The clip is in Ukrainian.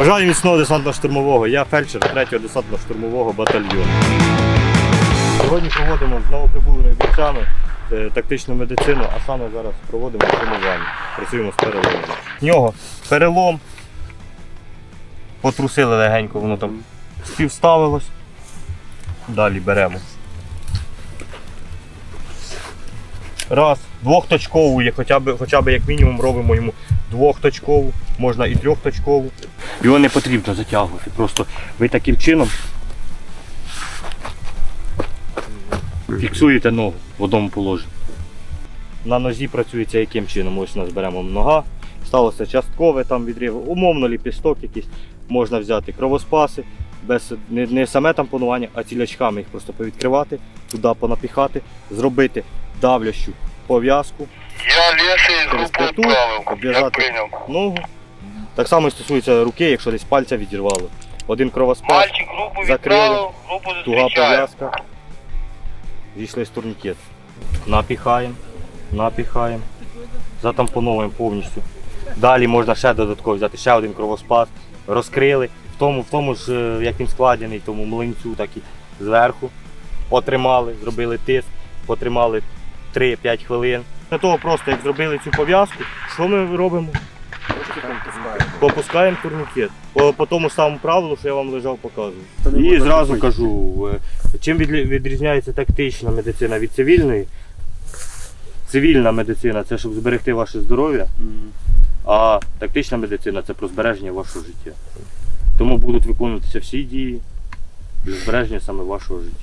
Бажаю міцного десантно-штурмового. Я фельдшер 3-го десантно-штурмового батальйону. Сьогодні проводимо з новоприбулими бійцями е, тактичну медицину, а саме зараз проводимо тренування. Працюємо з переломом. В нього перелом. Потрусили легенько, воно там співставилось. Далі беремо. Раз, двохточкову, є, хоча б, хоча б як мінімум робимо йому двохточкову, можна і трьохточкову. Його не потрібно затягувати. Просто ви таким чином фіксуєте ногу в одному положенні. На нозі працюється яким чином? Ось у нас беремо нога, сталося часткове там відрив, умовно ліпісток якийсь, можна взяти кровоспаси, без, не, не саме там панування, а цілячками їх просто повідкривати, туди понапіхати, зробити давлящу пов'язку, Через пяту принял. ногу. Так само і стосується руки, якщо десь пальця відірвало. Один кровоспас, Мальчик группу Закрыли. відправив, группу туга пов'язка. Зійшли з турнікет. Напіхаємо, напіхаємо, затампоновуємо повністю. Далі можна ще додатково взяти ще один кровоспас, розкрили, в тому, в тому ж, е, як він складений, тому млинцю так і зверху. Потримали, зробили тиск, потримали 3-5 хвилин. Для того просто як зробили цю пов'язку, що ми робимо? Попускаємо турнікет. По, по тому самому правилу, що я вам лежав, показував. І зразу кажу, е, чим відлі- відрізняється тактична медицина від цивільної? Цивільна медицина це щоб зберегти ваше здоров'я, а тактична медицина це про збереження вашого життя. Тому будуть виконуватися всі дії для збереження саме вашого життя.